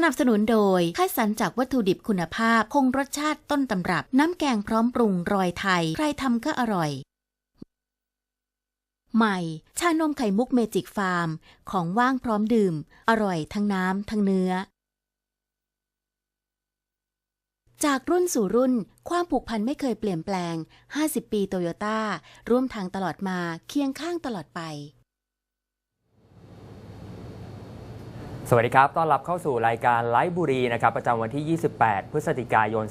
สนับสนุนโดยคัดสรรจากวัตถุดิบคุณภาพ คงรสชาติต้นตำรับ น้ำแกงพร้อมปรุงรอยไทย ใครทำก็อร่อย ใหม่ ชานมไข่มุกเมจิกฟาร์ม ของว่างพร้อมดื่ม อร่อยทั้งน้ำทั้งเนื้อ จากรุ่นสู่รุ่น ความผูกพันไม่เคยเปลี่ยนแปลง 50 ปีโตโยต้าร่วมทางตลอดมาเคียงข้างตลอดไป สวัสดีครับ ต้อนรับเข้าสู่รายการไลฟ์บุรีนะครับประจำวันที่ 28 พฤศจิกายน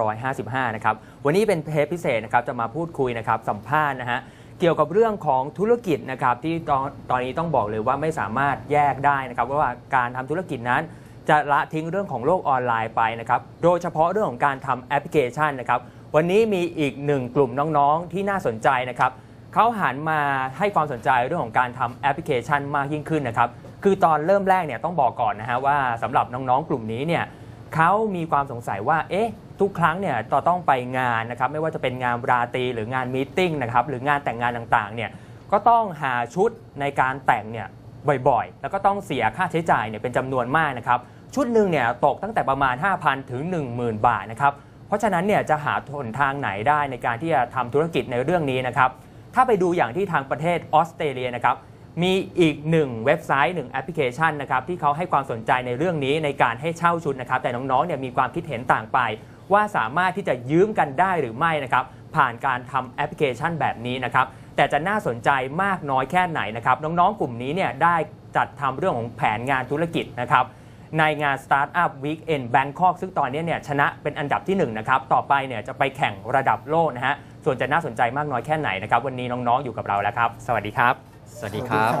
2555 นะครับ วันนี้เป็นเทปพิเศษนะครับ จะมาพูดคุยนะครับ สัมภาษณ์นะฮะ เกี่ยวกับเรื่องของธุรกิจนะครับ ที่ตอนตอนนี้ต้องบอกเลยว่าไม่สามารถแยกได้นะครับ ว่าการทำธุรกิจนั้น จะละทิ้งเรื่องของโลกออนไลน์ไปนะครับ โดยเฉพาะเรื่องของการทำแอปพลิเคชันนะครับ วันนี้มีอีกหนึ่งกลุ่มน้องๆ ที่น่าสนใจนะครับ เขาหันมาให้ความสนใจเรื่องของการทำแอปพลิเคชันมากยิ่งขึ้นนะครับ คือตอนเริ่มแรกเนี่ยต้องบอกก่อนนะฮะว่าสำหรับน้องๆกลุ่มนี้เนี่ยเขามีความสงสัยว่า เอ๊ะ ทุกครั้งเนี่ยต่อต้องไปงานนะครับ ไม่ว่าจะเป็นงานราตรีหรืองานมีติ้งนะครับ หรืองานแต่งงานต่างๆ เนี่ย ก็ต้องหาชุดในการแต่งเนี่ยบ่อยๆ แล้วก็ต้องเสียค่าใช้จ่ายเนี่ยเป็นจำนวนมากนะครับ ชุดหนึ่งเนี่ยตกตั้งแต่ประมาณ 5,000 ถึง 10,000 บาทนะครับ เพราะฉะนั้นเนี่ยจะหาทนทางไหนได้ในการที่จะทำธุรกิจในเรื่องนี้นะครับ ถ้าไปดูอย่างที่ทางประเทศออสเตรเลียนะครับมีอีกหนึ่งเว็บไซต์หนึ่งแอปพลิเคชันนะครับที่เขาให้ความสนใจในเรื่องนี้ในการให้เช่าชุดนะครับ แต่น้องๆเนี่ยมีความคิดเห็นต่างไป ว่าสามารถที่จะยืมกันได้หรือไม่นะครับ ผ่านการทำแอปพลิเคชันแบบนี้นะครับ แต่จะน่าสนใจมากน้อยแค่ไหนนะครับ น้องๆกลุ่มนี้เนี่ยได้จัดทำเรื่องของแผนงานธุรกิจนะครับในงาน Startup Weekend Bangkok ซึ่งตอนนี้เนี่ยชนะเป็นอันดับที่1นะครับต่อไปเนี่ยจะไปแข่งระดับโลกนะฮะ ส่วนจะน่าสนใจมากน้อยแค่ไหนนะครับ วันนี้น้องๆอยู่กับเราแล้วครับ สวัสดีครับ สวัสดีครับ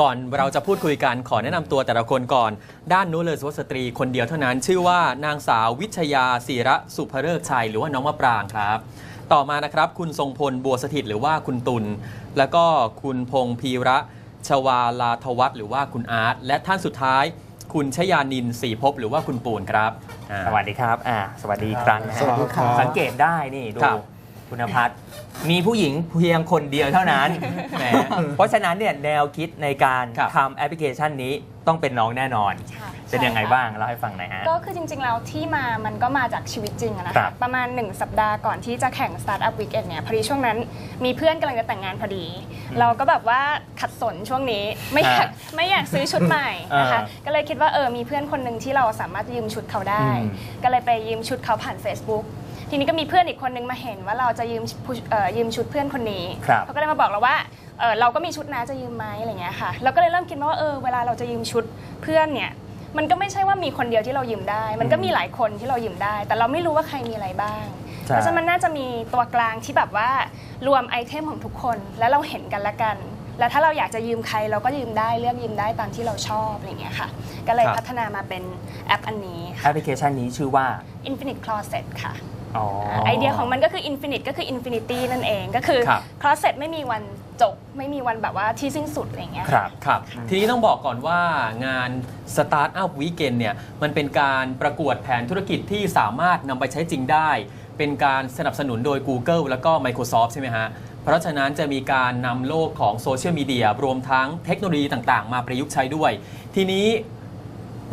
ก่อนเราจะพูดคุยกันขอแนะนำตัวแต่ละคนก่อน ด้านนู้นเลยสุวัสตรีคนเดียวเท่านั้น ชื่อว่านางสาววิชยาศิระสุภเริกชัยหรือว่าน้องมะปรางครับ ต่อมานะครับ คุณทรงพลบัวสถิตหรือว่าคุณตุลแล้วก็คุณพงษ์พีระชวาลาทวัฒน์หรือว่าคุณอาร์ตและท่านสุดท้าย คุณชยานินศรีภพหรือว่าคุณปูนครับอ่า สวัสดีครับอ่าสวัสดีอีกครั้งนะฮะสวัสดีครับ สังเกตได้นี่ดูครับ คุณพัฒน์มีผู้หญิงเพียงคนเดียวเท่านั้น แหมเพราะฉะนั้นเนี่ยแนวคิดในการครับ ทำแอปพลิเคชันนี้ต้องเป็นน้องแน่นอนค่ะเป็นยังไงใช่ค่ะบ้างเล่าให้ฟังหน่อยฮะ ก็คือจริง ๆ แล้วที่มามันก็มาจากชีวิตจริงอะนะครัคะบประมาณ 1 สัปดาห์ก่อนที่จะแข่ง Startup Weekend เนี่ยพอดีช่วงนั้นมีเพื่อนกำลังจะแต่งงานพอดี เราก็แบบว่าขัดสนช่วงนี้ไม่อยากไม่อยากซื้อชุดใหม่นะคะอ่าก็เลยคิดว่าเออมีเพื่อนคนหนึ่งที่เราสามารถยืมชุดเขาได้ อืมก็เลยไปยืมชุดเขาผ่าน Facebook ทีนี้ก็มีเพื่อนอีกคนนึงมาเห็นว่าเราจะยืมผู้เอ่อยืมชุดเพื่อนคนนี้ครับ เขาก็เลยมาบอกเราว่าเออเราก็มีชุดนะจะยืมไหมอะไรเงี้ยค่ะเราก็เลยเริ่มคิดว่าเออเวลาเราจะยืมชุดเพื่อนเนี่ยมันก็ไม่ใช่ว่ามีคนเดียวที่เรายืมได้ มันก็มีหลายคนที่เรายืมได้ แต่เราไม่รู้ว่าใครมีอะไรบ้าง ใช่ เพราะฉะนั้นมันน่าจะมีตัวกลางที่แบบว่ารวมไอเทมของทุกคนแล้วเราเห็นกันละกัน แล้วถ้าเราอยากจะยืมใครเราก็ยืมได้เลือกยืมได้ตามที่เราชอบอะไรอย่างเงี้ยค่ะ ก็เลยครับ พัฒนามาเป็นแอปอันนี้แอปพลิเคชันนี้ชื่อว่า Infinite Closet ค่ะ อ๋อ ไอเดียของมันก็คือ Infinite ก็คือ Infinity นั่นเองก็คือครับ Closet ไม่มีวันจบ ไม่มีวันแบบว่าที่สิ้นสุดอะไรอย่างเงี้ย ครับ ครับ ทีนี้ต้องบอกก่อนว่างาน Startup Weekend เนี่ย มันเป็นการประกวดแผนธุรกิจที่สามารถนำไปใช้จริงได้ เป็นการสนับสนุนโดย Google แล้วก็ Microsoft ใช่ไหมฮะ เพราะฉะนั้นจะมีการนำโลกของโซเชียลมีเดียรวมทั้งเทคโนโลยีต่างๆ มาประยุกต์ใช้ด้วย ทีนี้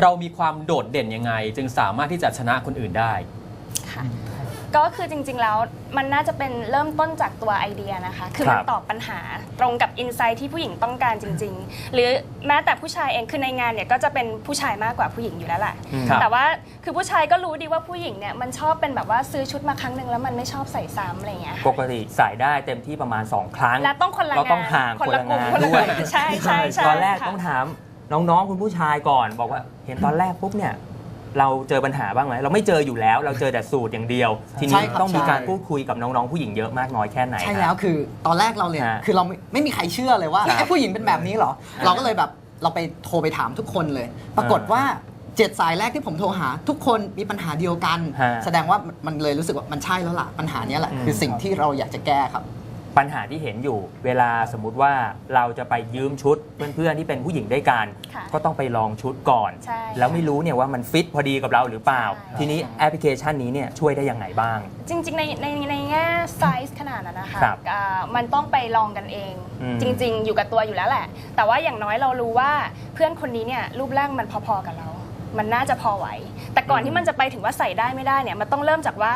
เรามีความโดดเด่นยังไง จึงสามารถที่จะชนะคนอื่นได้ ค่ะ ก็คือจริงๆแล้วมันน่าจะเป็นเริ่มต้นจากตัวไอเดียนะคะ คือมันครับตอบปัญหาตรงกับอินไซต์ที่ผู้หญิงต้องการจริง ๆ หรือแม้แต่ผู้ชายเองคือในงานเนี่ยก็จะเป็นผู้ชายมากกว่าผู้หญิงอยู่แล้วแหละครับแต่ว่าคือผู้ชายก็รู้ดีว่าผู้หญิงเนี่ยมันชอบเป็นแบบว่าซื้อชุดมาครั้งหนึ่งแล้วมันไม่ชอบใส่ซ้ำอะไรอย่างเงี้ยค่ะปกติใส่ได้เต็มที่ประมาณ 2 ครั้งและต้องคนละเรางานต้องห่างคนละกลุ่มงานคนละด้วยกลุ่มใช่ใช่ใช่ตอนแรกค่ะต้องถามน้องๆคุณผู้ชายก่อนบอกว่าเห็นตอนแรกปุ๊บเนี่ย เราเจอปัญหาบ้างไหมเราไม่เจออยู่แล้ว เราเจอแต่สูตรอย่างเดียว ทีใช่นี้ครับต้องมีการใช่พูดคุยกับน้องๆผู้หญิงเยอะมากน้อยแค่ไหน ใช่ฮะแล้วคือตอนแรกเราเลยฮะคือเราไม่ไม่มีใครเชื่อเลยว่าครับไอ้ผู้หญิงเป็นแบบนี้เหรอ เราก็เลยแบบเราไปโทรไปถามทุกคนเลย ปรากฏว่าเจ็ดสายแรกที่ผมโทรหา ทุกคนมีปัญหาเดียวกันฮะแสดงว่ามันเลยรู้สึกว่ามันใช่แล้วล่ะปัญหาเนี้ยแหละอืมคือสิ่งที่เราอยากจะแก้ครับ ปัญหาที่เห็นอยู่เวลาสมมุติว่าเราจะไปยืมชุดเพื่อนๆที่เป็นผู้หญิงด้วยกันค่ะก็ต้องไปลองชุดก่อน ใช่แล้วไม่รู้เนี่ยว่ามันฟิตพอดีกับเราหรือเปล่า ใช่ ทีนี้แอปพลิเคชันนี้เนี่ยช่วยได้ยังไงบ้าง จริงๆ ในในในแง่ไซส์ขนาดนั้นนะคะครับอ่ามันต้องไปลองกันเอง อืมจริง ๆ อยู่กับตัวอยู่แล้วแหละ แต่ว่าอย่างน้อยเรารู้ว่าเพื่อนคนนี้เนี่ยรูปร่างมันพอๆกับเรา มันน่าจะพอไหว แต่ก่อนที่มันจะไปถึงว่าใส่ได้ไม่ได้เนี่ยมันต้องเริ่มจากว่า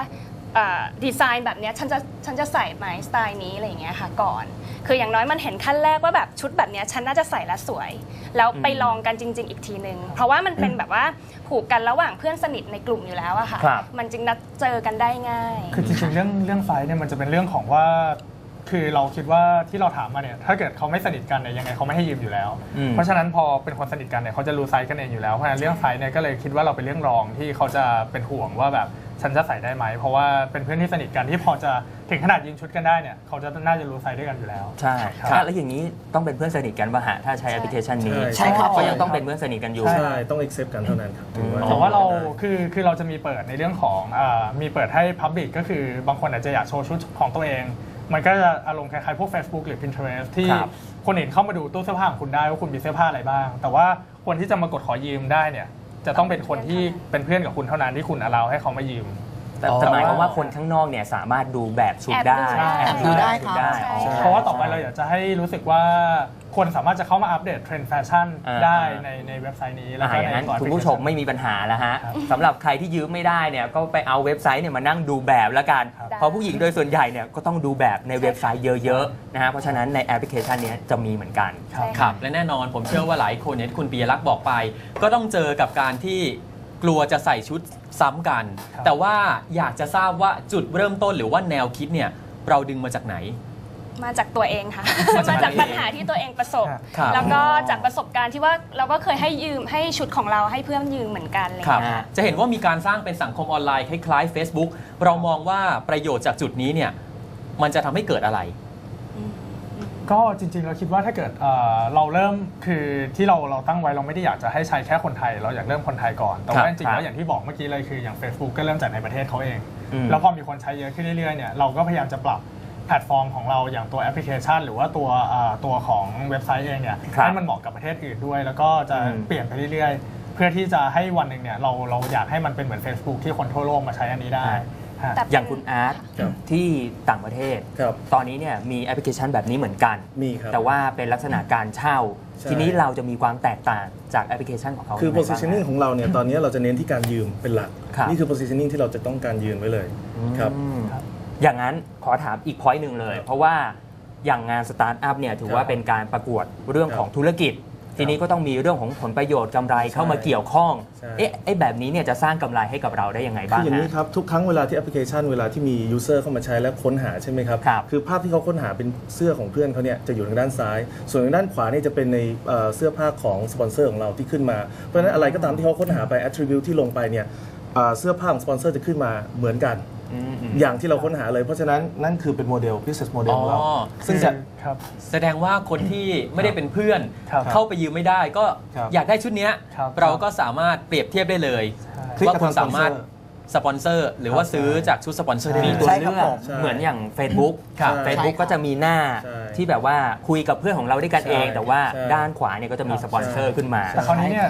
ดีไซน์แบบเนี้ยฉันจะฉันจะใส่ไหมสไตล์นี้อะไรอย่างเงี้ยค่ะก่อน คืออย่างน้อยมันเห็นขั้นแรกว่าแบบชุดแบบเนี้ยฉันน่าจะใส่แล้วสวย แล้วไปลองกันจริง ๆ อีกทีนึง เพราะว่ามันเป็นแบบว่าผูกกันระหว่างเพื่อนสนิทในกลุ่มอยู่แล้วอะค่ะครับมันจึงนัดเจอกันได้ง่าย คือจริงๆเรื่องเรื่องไซส์เนี่ยมันจะเป็นเรื่องของว่าคือเราคิดว่าที่เราถามมาเนี่ยถ้าเกิดเขาไม่สนิทกันเนี่ยยังไงเขาไม่ให้ยืมอยู่แล้วอืมเพราะฉะนั้นพอเป็นคนสนิทกันเนี่ยเขาจะรู้ไซส์กันเองอยู่แล้วเพราะฉะนั้นเรื่องไซส์เนี่ยก็เลยคิดว่าเราเป็นเรื่องรองที่เขาจะเป็นห่วงว่าแบบ ฉันจะใส่ได้ไหม เพราะว่าเป็นเพื่อนที่สนิทกันที่พอจะถึงขนาดยืมชุดกันได้เนี่ยเขาจะน่าจะรู้ไซส์ด้วยกันอยู่แล้ว ใช่ครับอะแล้วอย่างนี้ต้องเป็นเพื่อนสนิทกันป่ะฮะถ้าใช้แอปพลิเคชันนี้ใช่ครับ ก็ยังต้องเป็นเพื่อนสนิทกันอยู่ ใช่ใช่ต้อง accept กันเท่านั้นครับถึงว่าอ๋อแต่ว่าเราจะได้คือคือเราจะมีเปิดในเรื่องของเออมีเปิดให้ Public ก็คือบางคนอาจจะอยากโชว์ชุดของตัวเอง มันก็จะอารมณ์คล้ายๆพวก Facebook หรือ Pinterest ที่ครับคนอื่นเข้ามาดูตู้เสื้อผ้าของคุณได้ว่าคุณมีเสื้อผ้าอะไรบ้าง แต่ว่าคนที่จะมากดขอยืมได้เนี่ย จะต้องเป็นคนที่เป็นเพื่อนกับคุณเท่านั้นที่คุณอลาให้เขามายืม แต่แต่หมายความว่าคนข้างนอกเนี่ยสามารถดูแบบชุดได้แอบดูแอบดูได้ครับได้ใช่อ๋อเพราะว่าต่อไปเราอยากจะให้รู้สึกว่าคนสามารถจะเข้ามาอัปเดตเทรนด์แฟชั่นอ่า ได้ในในเว็บไซต์นี้แล้วอะก็อย่างในนั้นตัวคุณผู้ชม application ไม่มีปัญหาแล้วฮะครับสำหรับใครที่ยืมไม่ได้เนี่ยก็ไปเอาเว็บไซต์เนี่ยมานั่งดูแบบแล้วกัน ครับ เพราะผู้หญิงโดยส่วนใหญ่เนี่ยก็ต้องดูแบบในเว็บไซต์เยอะๆนะฮะเพราะฉะนั้นในแอปพลิเคชันเนี้ยจะมีเหมือนกัน ใช่คค่ะรับและแน่นอนผมเชื่อว่าหลายคนเนี่ยที่คุณปียรักษ์บอกไป ก็ต้องเจอกับการที่ กลัวจะใส่ชุดซ้ำกัน ครับ แต่ว่าอยากจะทราบว่าจุดเริ่มต้นหรือว่าแนวคิดเนี่ยเราดึงมาจากไหน มาจากตัวเองค่ะ มาจากมาจากตัวเองปัญหาที่ตัวเองประสบ ครับ แล้วก็จากประสบการณ์ที่ว่าเราก็เคยให้ยืมให้ชุดของเราให้เพื่อนยืมเหมือนกันอะไรครับเงี้ยจะเห็นว่ามีการสร้างเป็นสังคมออนไลน์คล้ายๆ Facebook เรามองว่าประโยชน์จากจุดนี้เนี่ยมันจะทำให้เกิดอะไร ก็จริงๆเราคิดว่าถ้าเกิดเอ่อเราเริ่มคือที่เราเราตั้งไว้เราไม่ได้อยากจะให้ใช้แค่คนไทย เราอยากเริ่มคนไทยก่อนแต่ครับว่าจริงๆครัแล้บวอย่างที่บอกเมื่อกี้เลยคืออย่าง Facebook ก็เริ่มจากในประเทศเขาเองอืมแล้วพอมีคนใช้เยอะขึ้นเรื่อยๆเนี่ยเราก็พยายามจะปรับแพลตฟอร์มของเราอย่างตัวแอปพลิเคชัน หรือว่าตัวเอ่อตัวของเว็บไซต์เองเนี่ยครับให้มันเหมาะกับประเทศอื่นด้วย แล้วก็จะอืมเปลี่ยนไปเรื่อยๆ เพื่อที่จะให้วันหนึ่งเนี่ยเราเราอยากให้มันเป็นเหมือน Facebook ที่คนทั่วโลกมาใช้อันนี้ได้ ฮะ แต่อย่างคุณอาร์ตครับที่ต่างประเทศ ครับ ตอนนี้เนี่ยมีแอปพลิเคชันแบบนี้เหมือนกัน มีครับ แต่ว่าเป็นลักษณะการเช่า ใช่ ทีนี้เราจะมีความแตกต่างจากแอปพลิเคชันของเขาคือ ยังไงบ้าง positioning ของเราเนี่ยตอนนี้เราจะเน้นที่การยืมเป็นหลัก ครับนี่คือ positioning ที่เราจะต้องการยืนไว้เลยครับ อืมครับอย่างนั้นขอถามอีกพอยต์หนึ่งเลย เพราะว่าอย่างงานสตาร์ทอัพเนี่ยถือว่าครับเป็นการประกวดเรื่องของธุรกิจ ทีนี้ก็ต้องมีเรื่องของผลประโยชน์กำไรเข้ามาเกี่ยวข้องใช่เอ๊ะไอ้แบบนี้เนี่ยจะสร้างกำไรให้กับเราได้ยังไงคืบ้าองอย่างนี้ฮะครับทุกครั้งเวลาที่แอปพลิเคชันเวลาที่มี user เข้ามาใช้แล้วค้นหาใช่ไหมครับครับคือภาพที่เขาค้นหาเป็นเสื้อของเพื่อนเขาเนี่ยจะอยู่ทางด้านซ้าย ส่วนทางด้านขวาเนี่ยจะเป็นในเอ่อเสื้อผ้าของสปอนเซอร์ของเราที่ขึ้นมาเพราะฉะนั้นอะไรก็ตามที่เขาค้นหาไป attribute ที่ลงไปเนี่ยเอ่อเสื้อผ้าของสปอนเซอร์จะขึ้นมาเหมือนกัน อืมอืมอย่างที่เราค้นหาเลย เพราะฉะนั้นนั่นคือเป็นโมเดล business model ของเรา อ๋อ ซึ่งจะ ครับ แสดงว่าคนที่ไม่ได้เป็นเพื่อน ครับเข้าไปยืมไม่ได้ก็ครับอยากได้ชุดเนี้ย ครับ เราก็สามารถเปรียบเทียบได้เลย คลิกว่ากับคุณทางสามารถ sponsor สปอนเซอร์หรือว่าครับซื้อจากชุดสปอนเซอร์ได้มีเลยตัวใช่เลืครัอบกผมใช่เหมือนอย่าง Facebook ครับใช่ Facebook ก็จะมีหน้าใช่ที่แบบว่าคุยกับเพื่อนของเราด้วยกันเอง ใช่แต่ว่าใช่ด้านขวาเนี่ยก็จะมีสปอนเซอร์ขึ้นมา แต่คราวนี้เนี่ย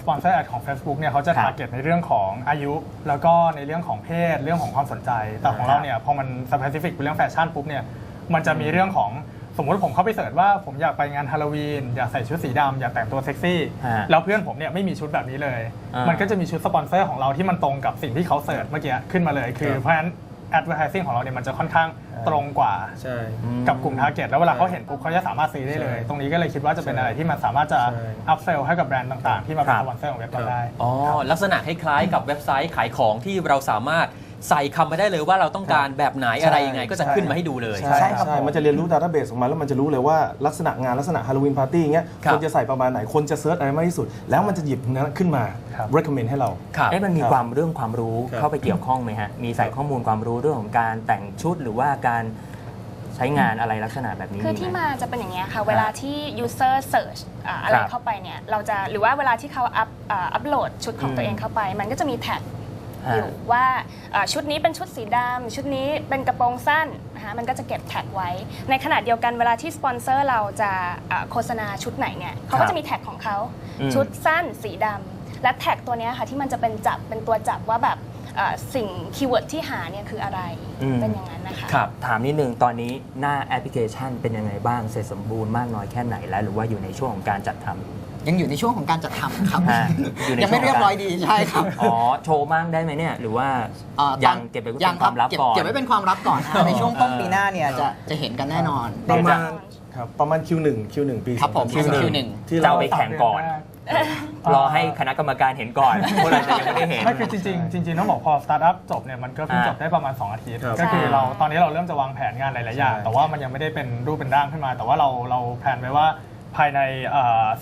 สปอนเซอร์แอดของ Facebook เนี่ยเขาจะ ครับทาร์เก็ตในเรื่องของอายุ แล้วก็ในเรื่องของเพศเรื่องของความสนใจ แต่ของครัเราบเนี่ยพอมันสเปซิฟิกเป็นเรื่องแฟชั่นปุ๊บเนี่ยมันจะมีเรื่องของ สมมติผมเข้าไปเสิร์ชว่าผมอยากไปงานฮาโลวีนอยากใส่ชุดสีดำอยากแต่งตัวเซ็กซี่ฮะแล้วเพื่อนผมเนี่ยไม่มีชุดแบบนี้เลย อ่ามัมันก็จะมีชุดสปอนเซอร์ของเราที่มันตรงกับสิ่งที่เขาเสิร์ชเมื่อกี้ขึ้นมาเลยคือครับ เพราะฉะนั้น advertising ของเราเนี่ยมันจะค่อนข้างตรงกว่า ใช่ กับกลุ่ม t a r g e t แล้วเวลาเขาเห็นปุ๊บเขาจะสามารถซื้อได้เลย ใช่ตรงนี้ก็เลยคิดว่าจะเป็นใช่อะไรที่มันสามารถจะ ใช่ up sell ให้กับแบรนด์ต่างๆ ที่มาเป็นครับ สปอนเซอร์ของเว็บเราได้ อ๋อลักษณะคล้ายๆกับเว็บไซต์ขายของที่เราสามารถ ใส่คำไปได้เลยว่าเราต้องการแบบไหนอะไรยังไง ก็จะขึ้นมาให้ดูเลย ใช่ใช่ครับใช่ผมมันจะเรียนรู้ Database ออกมาแล้วมันจะรู้เลยว่าลักษณะงานลักษณะฮาโลวีนปาร์ตี้เงี้ยครับ คนจะใส่ประมาณไหนคนจะเซิร์ชอะไรมากที่สุด แล้วมันจะหยิบนั้นขึ้นมา ครับ recommend ให้เรา ครับ เอ๊ะมันมีครับความเรื่องความรู้ครับ เข้าไปเกี่ยวข้องไหมฮะ มีใส่ข้อมูลความรู้เรื่องของการแต่งชุดหรือว่าการใช้งานอะไรลักษณะแบบนี้คือไหที่มาจะเป็นอย่างนี้ยค่ะ เวลาที่ user search อ่าอะไรครับเข้าไปเนี่ย เราจะหรือว่าเวลาที่เขาอัพอ่าอัพโหลดชุดของอืมตัวเองเข้าไป มันก็จะมีแท็กฮะ อยู่ว่าอ่าชุดนี้เป็นชุดสีดำชุดนี้เป็นกระโปรงสั้นนะคะมันก็จะเก็บแท็กไว้ ในขณะเดียวกันเวลาที่สปอนเซอร์เราจะอ่าโฆษณาชุดไหนเนี่ยเขาครัก็บจะมีแท็กของเขาอืมชุดสั้นสีดำและแท็กตัวเนี้ยค่ะที่มันจะเป็นจับเป็นตัวจับว่าแบบอ่าสิ่งคีย์เวิร์ดที่หาเนี่ยคืออะไรอืมเป็นอย่างนั้นนะคะครับถามนิดนึงตอนนี้หน้าแอปพลิเคชันเป็นยังไงบ้างเสร็จสมบูรณ์มากน้อยแค่ไหนแล้ว หรือว่าอยู่ในช่วงของการจัดทำ ยังอยู่ในช่วงของการจัดทำครับฮะอยู่ในยังไม่ช่วงเรียบร้อยดีใช่ครับอ๋อ โชว์มั่งได้ไหมเนี่ย หรือว่าเอ่อตอนยังเก็บไปเป็นยังความลับเก็บก่อน เก็บไว้เป็นความลับก่อนนะในช่วงต้นปีหน้าเนี่ยจะจะเห็นกันแน่นอน ประมาณเดี๋ยวจะครับประมาณ Q1 Q1 ปีครับผม2023 Q1 ที่จะเรา เอาไปแข่งก่อน รอให้คณะกรรมการเห็นก่อนพวกเราจะยังไม่ได้เห็น ไม่คือจริงๆจริงๆต้องบอกพอสตาร์ทอัพจบเนี่ยมันก็เพิ่งอ่า จบได้ประมาณ 2 อาทิตย์ ครับก็คือใช่เราตอนนี้เราเริ่มจะวางแผนงานหลายๆอย่าง ใช่ แต่ว่ามันยังไม่ได้เป็นรูปเป็นร่างขึ้นมา แต่ว่าเราเราแผนไว้ว่า ภายใน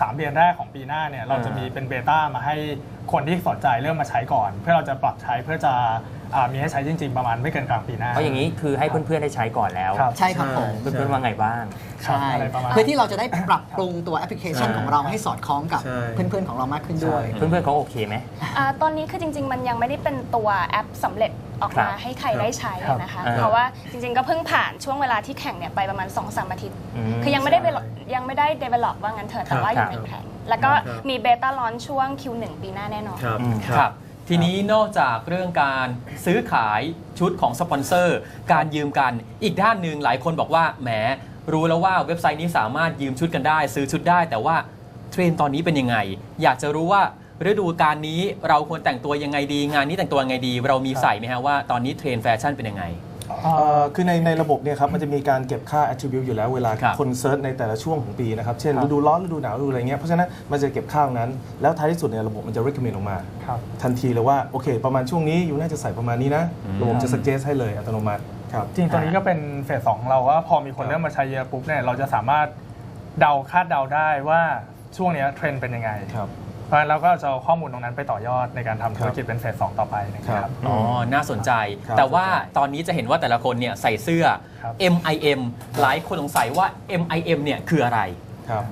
สามเดือนแรกของปีหน้าเนี่ยเราจะมีเป็นเบต้ามาให้ คนที่สนใจเริ่มมาใช้ก่อน เพื่อเราจะปรับใช้เพื่อจะอ่ามีให้ใช้จริง ๆ ประมาณไม่เกินกลางปีหน้า เพราะอย่างนี้คือให้เพื่อนๆได้ใช้ก่อนแล้ว ครับ ใช่ครับผม เพื่อนๆว่าไงบ้างครับใช่ อะไรประมาณ เพื่อที่เราจะได้ปรับปรุงตัวแอปพลิเคชันใช่ของเราให้สอดคล้องกับใช่ เพื่อนๆของเรามากขึ้นด้วยเพื่อนๆเขาโอเคไหม อ่าตอนนี้คือจริง ๆ มันยังไม่ได้เป็นตัวแอปสำเร็จออกมาครับให้ใครได้ใช้นะคะครับเพราะว่าจริง ๆ ก็เพิ่งผ่านช่วงเวลาที่แข่งเนี่ยไปประมาณ2-3อาทิตย์ อืมคือยังไม่ได้ develop ยังไม่ได้ develop ว่างั้นเถอะแต่ว่าอยู่ในแผน แล้วก็ครับ มีเบต้าลอนช่วง Q1 ปีหน้าแน่นอน ครับอืม ครับ ทีนี้นอกจากเรื่องการซื้อขายชุดของสปอนเซอร์ การยืมกันอีกด้านหนึ่งหลายคนบอกว่าแหมรู้แล้วว่าเว็บไซต์นี้สามารถยืมชุดกันได้ ซื้อชุดได้ แต่ว่าเทรนด์ตอนนี้เป็นยังไง อยากจะรู้ว่าฤดูการนี้เราควรแต่งตัวยังไงดี งานนี้แต่งตัวยังไงดี เรามีใส่ไหมฮะว่าตอนนี้เทรนด์แฟชั่นเป็นยังไงเอ่อ คือในในระบบเนี่ยครับมันจะมีการเก็บค่า attribute อยู่แล้วเวลาครับคนเซิร์ชในแต่ละช่วงของปีนะครับเช่นครับฤดูร้อนฤดูหนาวฤดูอะไรเงี้ยเพราะฉะนั้นมันจะเก็บค่าตรงนั้น แล้วท้ายที่สุดเนี่ยระบบมันจะ recommend ออกมาครับทันทีเลยว่าโอเค ประมาณช่วงนี้อยู่น่าจะใส่ประมาณนี้นะระบบจะ suggest ให้เลยอัตโนมัติครับจริงตัวนี้ก็เป็นเฟสสองของเราว่าพอมีคนเริ่มมาใช้เยอะปุ๊บเนี่ยเราจะสามารถเดาคาดเดาได้ว่าช่วงเนี้ยเทรนด์เป็นยังไงครับ เพราะฉะนั้นเราก็จะเอาข้อมูลตรงนั้นไปต่อยอดในการทำธุรกิจเป็นเฟสสองต่อไปนะคครัรับบอ๋อ น่าสนใจ ครับแต่ว่าตอนนี้จะเห็นว่าแต่ละคนเนี่ยใส่เสื้อ ครับ MIM หลายคนสงสัยว่า MIM เนี่ยคืออะไร ครับ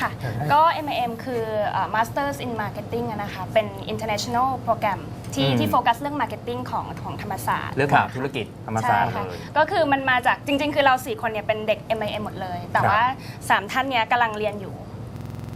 ค่ะ ก็ MIM คือเอ่อ Masters in Marketing อะนะคะ เป็น international โปรแกรมที่อืม ที่โฟกัสเรื่อง Marketing ของของธรรมศาสตร์ เรื่องของธุรกิจ ธรรมศาใช่สตร์เลค่ะยก็คือมันมาจากจริง ๆ คือเรา 4 คนเนี่ยเป็นเด็ก MIM หมดเลย แต่ครับว่า 3 ท่านเนี้ยกำลังเรียนอยู่